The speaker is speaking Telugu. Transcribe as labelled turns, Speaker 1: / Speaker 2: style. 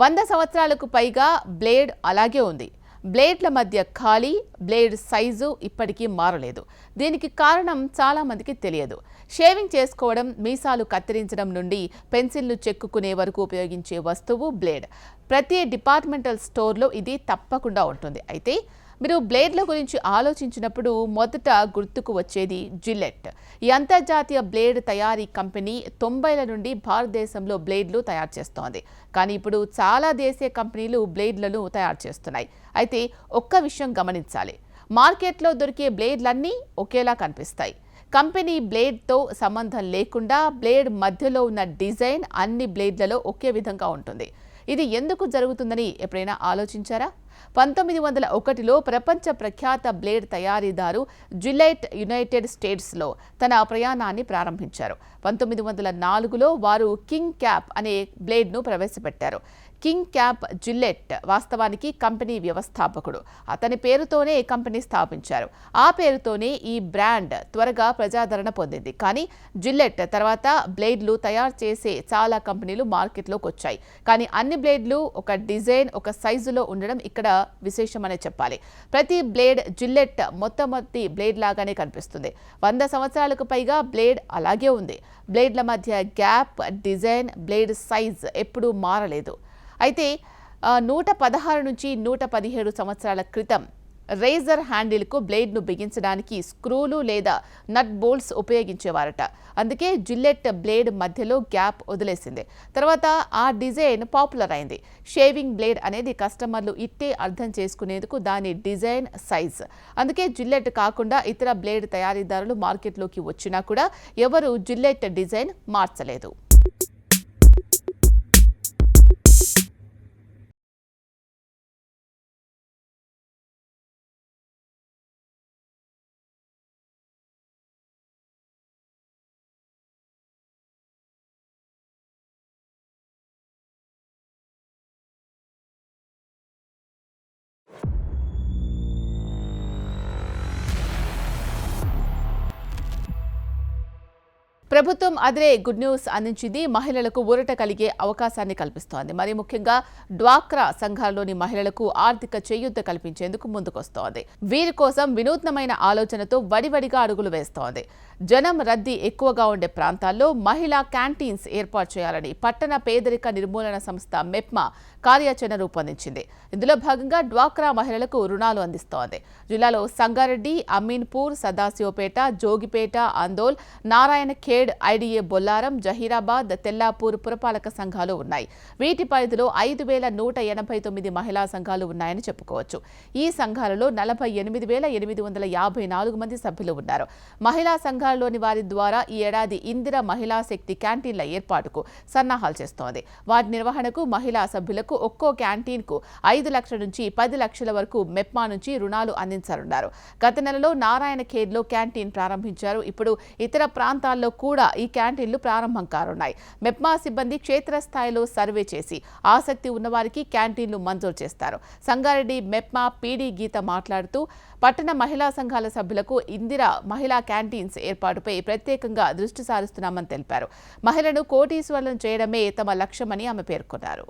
Speaker 1: వంద సంవత్సరాలకు పైగా బ్లేడ్ అలాగే ఉంది. బ్లేడ్ల మధ్య ఖాళీ బ్లేడ్ సైజు ఇప్పటికీ మారలేదు. దీనికి కారణం చాలామందికి తెలియదు. షేవింగ్ చేసుకోవడం మీసాలు కత్తిరించడం నుండి పెన్సిల్ను చెక్కుకునే వరకు ఉపయోగించే వస్తువు బ్లేడ్. ప్రతి డిపార్ట్మెంటల్ స్టోర్లో ఇది తప్పకుండా ఉంటుంది. అయితే మీరు బ్లేడ్ల గురించి ఆలోచించినప్పుడు మొదట గుర్తుకు వచ్చేది జిల్లెట్. ఈ అంతర్జాతీయ బ్లేడ్ తయారీ కంపెనీ తొంభైల నుండి భారతదేశంలో బ్లేడ్లు తయారు చేస్తోంది. కానీ ఇప్పుడు చాలా దేశీయ కంపెనీలు బ్లేడ్లను తయారు చేస్తున్నాయి. అయితే ఒక్క విషయం గమనించాలి. మార్కెట్లో దొరికే బ్లేడ్లన్నీ ఒకేలా కనిపిస్తాయి. కంపెనీ బ్లేడ్తో సంబంధం లేకుండా బ్లేడ్ మధ్యలో ఉన్న డిజైన్ అన్ని బ్లేడ్లలో ఒకే విధంగా ఉంటుంది. ఇది ఎందుకు జరుగుతుందని ఎప్పుడైనా ఆలోచించారా? పంతొమ్మిది వందల ఒకటిలో ప్రపంచ ప్రఖ్యాత బ్లేడ్ తయారీదారు జులైట్ యునైటెడ్ స్టేట్స్లో తన ప్రయాణాన్ని ప్రారంభించారు. పంతొమ్మిది వందల నాలుగులో వారు కింగ్ క్యాప్ అనే బ్లేడ్ను ప్రవేశపెట్టారు. కింగ్ క్యాప్ జిల్లెట్ వాస్తవానికి కంపెనీ వ్యవస్థాపకుడు. అతని పేరుతోనే కంపెనీ స్థాపించారు. ఆ పేరుతోనే ఈ బ్రాండ్ త్వరగా ప్రజాదరణ పొందింది. కానీ జిల్లెట్ తర్వాత బ్లేడ్లు తయారు చేసే చాలా కంపెనీలు మార్కెట్లోకి వచ్చాయి కానీ అన్ని బ్లేడ్లు ఒక డిజైన్ ఒక సైజులో ఉండడం ఇక్కడ విశేషమనే చెప్పాలి. ప్రతి బ్లేడ్ జిల్లెట్ మొట్టమొదటి బ్లేడ్ లాగానే కనిపిస్తుంది. వంద సంవత్సరాలకు పైగా బ్లేడ్ అలాగే ఉంది. బ్లేడ్ల మధ్య గ్యాప్ డిజైన్ బ్లేడ్ సైజ్ ఎప్పుడూ మారలేదు. అయితే నూట పదహారు నుంచి నూట పదిహేడు సంవత్సరాల క్రితం రేజర్ హ్యాండిల్కు బ్లేడ్ను బిగించడానికి స్క్రూలు లేదా నట్ బోల్ట్స్ ఉపయోగించేవారట. అందుకే జిల్లెట్ బ్లేడ్ మధ్యలో గ్యాప్ వదిలేసింది. తర్వాత ఆ డిజైన్ పాపులర్ అయింది. షేవింగ్ బ్లేడ్ అనేది కస్టమర్లు ఇట్టే అర్థం చేసుకునేందుకు దాని డిజైన్ సైజ్ అందుకే జిల్లెట్ కాకుండా ఇతర బ్లేడ్ తయారీదారులు మార్కెట్లోకి వచ్చినా కూడా ఎవరు జిల్లెట్ డిజైన్ మార్చలేదు. ప్రభుత్వం అదే గుడ్ న్యూస్ అందించింది. మహిళలకు ఊరట కలిగే అవకాశాన్ని కల్పిస్తోంది. మరి ముఖ్యంగా డ్వాక్రా సంఘాల్లోని మహిళలకు ఆర్థిక చేయూత కల్పించేందుకు ముందుకొస్తోంది. వీరి కోసం వినూత్నమైన ఆలోచనతో వడివడిగా అడుగులు వేస్తోంది. జనం రద్దీ ఎక్కువగా ఉండే ప్రాంతాల్లో మహిళా క్యాంటీన్స్ ఏర్పాటు చేయాలని పట్టణ పేదరిక నిర్మూలన సంస్థ మెప్మా కార్యాచరణ రూపొందించింది. ఇందులో భాగంగా డ్వాక్రా మహిళలకు రుణాలు అందిస్తోంది. జిల్లాలో సంగారెడ్డి అమీన్పూర్ సదాశివపేట జోగిపేట అందోల్ నారాయణ ఖేడ్ ఐడిఏ బొల్లారం జహీరాబాద్ తెల్లాపూర్ పురపాలక సంఘాలు ఉన్నాయి. వీటి పరిధిలో ఐదు వేల నూట ఎనభై తొమ్మిది మహిళా సంఘాలు ఉన్నాయని చెప్పుకోవచ్చు. ఈ సంఘాలలో నలభై ఎనిమిది వేల ఎనిమిది వందల యాభై నాలుగు మంది సభ్యులు ఉన్నారు. మహిళా సంఘాల్లోని వారి ద్వారా ఈ ఏడాది ఇందిర మహిళా శక్తి క్యాంటీన్ల ఏర్పాటుకు సన్నాహాలు చేస్తోంది. వాటి నిర్వహణకు మహిళా సభ్యులకు ఒక్కో క్యాంటీన్కు ఐదు లక్షల నుంచి పది లక్షల వరకు మెప్మా నుంచి రుణాలు అందించనున్నారు. గత నెలలో నారాయణ ఖేడ్లో క్యాంటీన్ ప్రారంభించారు. ఇప్పుడు ఇతర ప్రాంతాల్లో కూడా ఈ క్యాంటీన్లు ప్రారంభం కానున్నాయి. మెప్మా సిబ్బంది క్షేత్రస్థాయిలో సర్వే చేసి ఆసక్తి ఉన్నవారికి క్యాంటీన్లు మంజూరు చేస్తారు. సంగారెడ్డి మెప్మా పీడీ గీత మాట్లాడుతూ పట్టణ మహిళా సంఘాల సభ్యులకు ఇందిర మహిళా క్యాంటీన్స్ ఏర్పాటుపై ప్రత్యేకంగా దృష్టి సారిస్తున్నామని తెలిపారు. మహిళను కోటీశ్వర్లను చేయడమే తమ లక్ష్యమని ఆమె పేర్కొన్నారు.